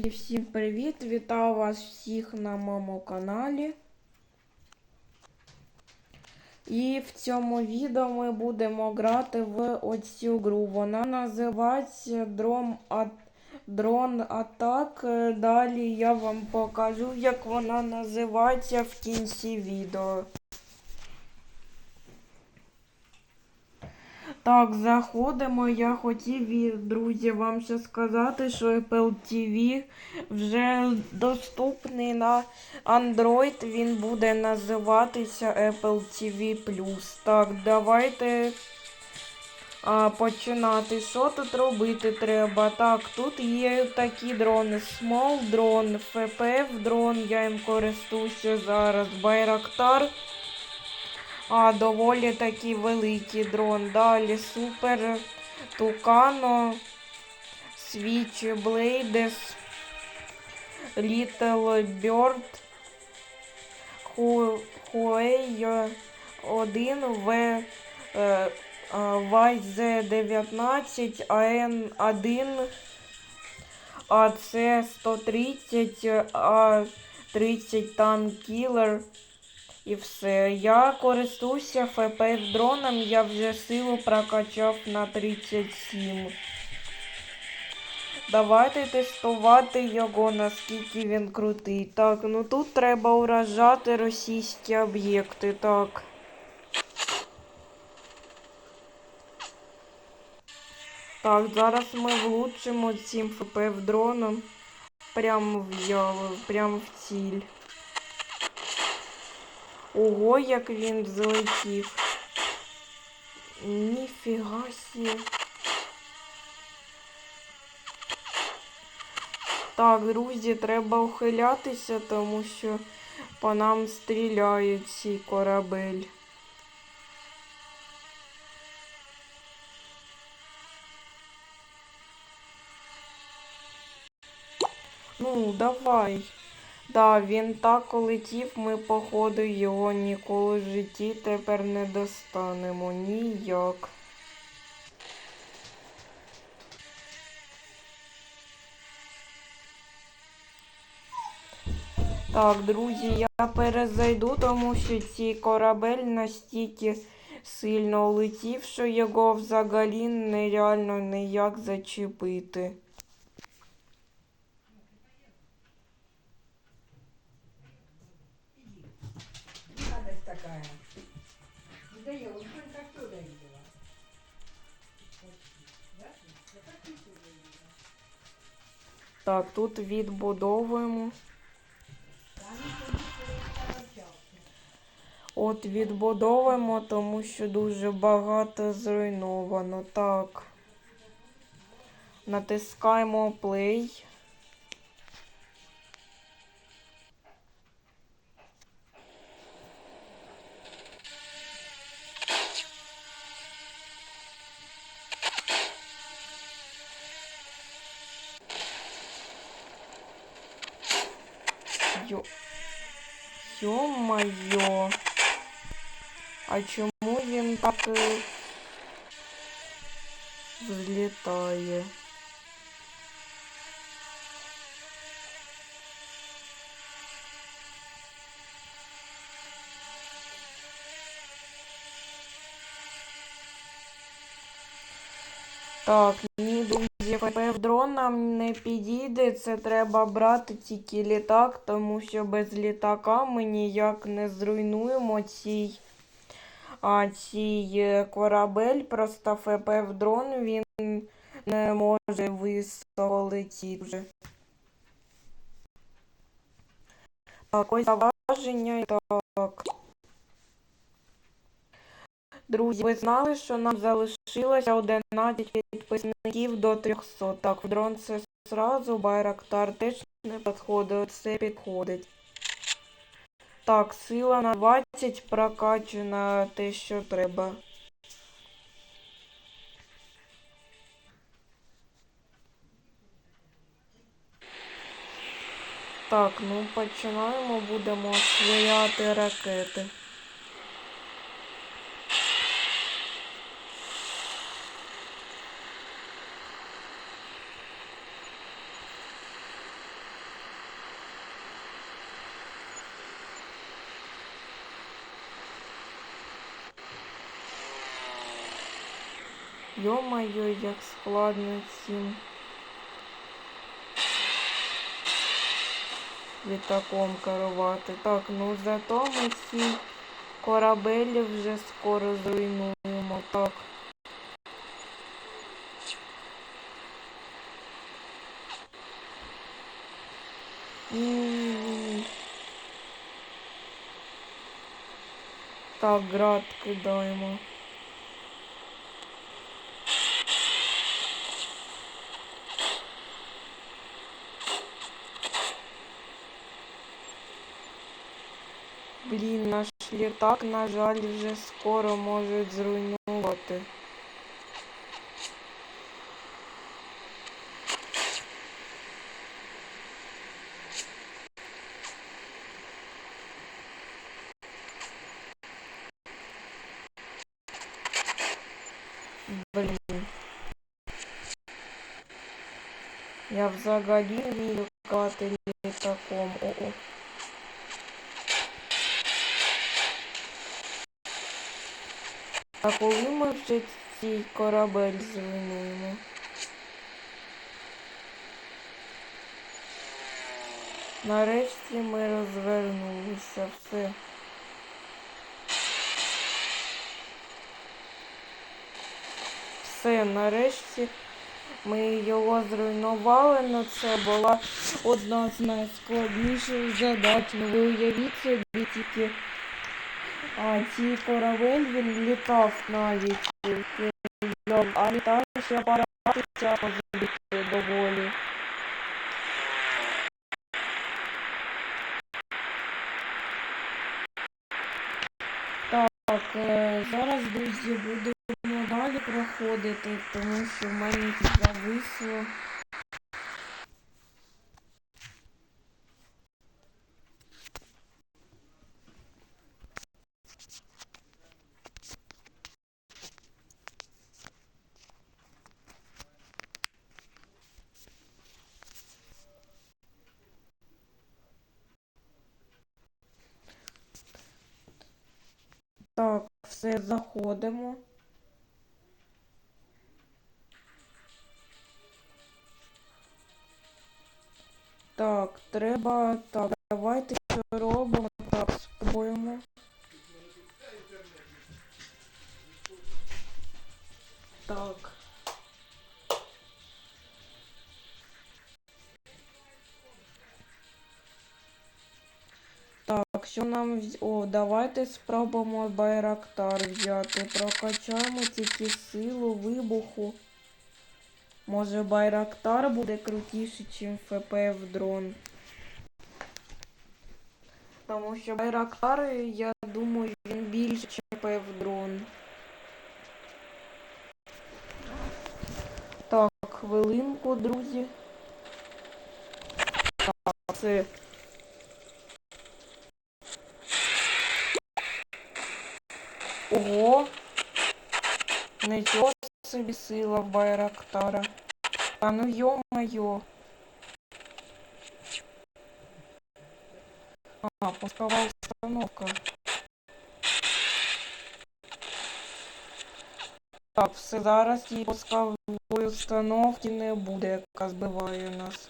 Друзі, всім привіт! Вітаю вас всіх на моєму каналі. І в цьому відео ми будемо грати в оцю гру. Вона називається Attack. Е, Далі я вам покажу, як вона називається в кінці відео. Так, заходимо. Я хотів, друзі, вам ще сказати, що Apple TV вже доступний на Android. Він буде називатися Apple TV Так, давайте а, починати. Що тут робити треба? Так, тут є такі дрони. Small дрон, FPV дрон, я їм користуюся зараз. Байрактар. А, доволі такий великий дрон. Далі супер Тукано, Switchblades, Little Bird, Hu- Huawei 1 В е, е, YZ19 AN1 AC130 A30 Tank Killer. І все. Я користуюся FPS дроном, я вже силу прокачав на 37. Давайте тестувати його, наскільки він крутий. Так, ну тут треба уражати російські об'єкти. Так. Так, зараз ми влучимо цим ФПФ дроном прямо в яву, прямо в ціль. Ого, як він злетів. Ніфіга сі. Так, друзі, треба ухилятися, тому що по нам стріляють ці корабель. Ну, давай. Да, він так летів, ми, походу, його ніколи в житті тепер не достанемо. Ніяк. Так, друзі, я перезайду, тому що цей корабель настільки сильно летів, що його взагалі нереально ніяк зачепити. Так, тут відбудовуємо. От відбудовуємо, тому що дуже багато зруйновано. Так. Натискаємо play. Йо. Йо-моє. А чому він так е, взлітає? Так, ні, друзі, ФПФ дрон нам не підійде. Це треба брати тільки літак, тому що без літака ми ніяк не зруйнуємо цей, а, цей е, корабель. Просто ФПФ дрон він не може високо летіти вже. Так, ось заваження. Так. Друзі, ви знали, що нам залишилося 11 підписників до 300. Так, в дрон це зразу, Байрактар теж не підходить, все підходить. Так, сила на 20 прокачана те, що треба. Так, ну починаємо, будемо освояти ракети. Йо-моє, як складно цим літаком керувати. Так, ну зато ми ці корабелі вже скоро зруйнуємо. Так. Ні-ні-ні. Так, град кидаємо. Блін, наш літак, на жаль, вже скоро можуть зруйнувати. Блін. Я взагалі вмію літаком. О-о. А коли ми вже цей корабель зруйнуємо? Нарешті ми розвернулися. Все. Все, нарешті ми його зруйнували, але це була одна з найскладніших задач. Ви уявіть собі тільки а цей корабель він літав навіть, а літаючі апарати тяжко збити доволі. Так, е, зараз, друзі, будемо далі проходити, тому що в мене зависло. Так, все, заходимо. Так, треба. Так, давайте що робимо. Так, спробуємо. Так. Так, що нам. О, давайте спробуємо байрактар взяти. Прокачаємо тільки силу вибуху. Може байрактар буде крутіше, ніж ФПФ дрон. Тому що байрактар, я думаю, він більше, ніж ФПФ дрон. Так, хвилинку, друзі. Так, це. Ого! Нічого собі сила в Байрактара. А ну ё-моё. А, пускова установка. Так, все зараз тієї пускової установки не буде, яка збиває нас.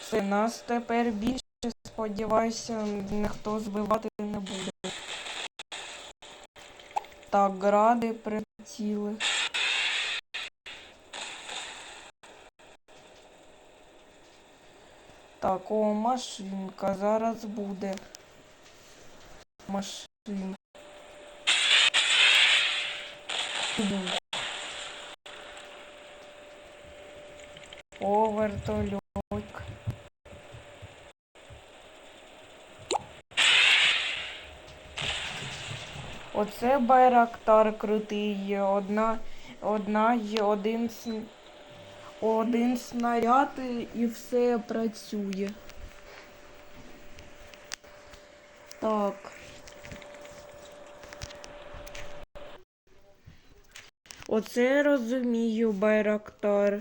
Все, нас тепер більше, сподіваюся, ніхто збивати не буде. Так, гради приціли. Так, о, машинка зараз буде. Машинка. О, вертольот. Оце байрактар крутий. Одна, одна є один один снаряд і все працює. Так. Оце розумію, байрактар.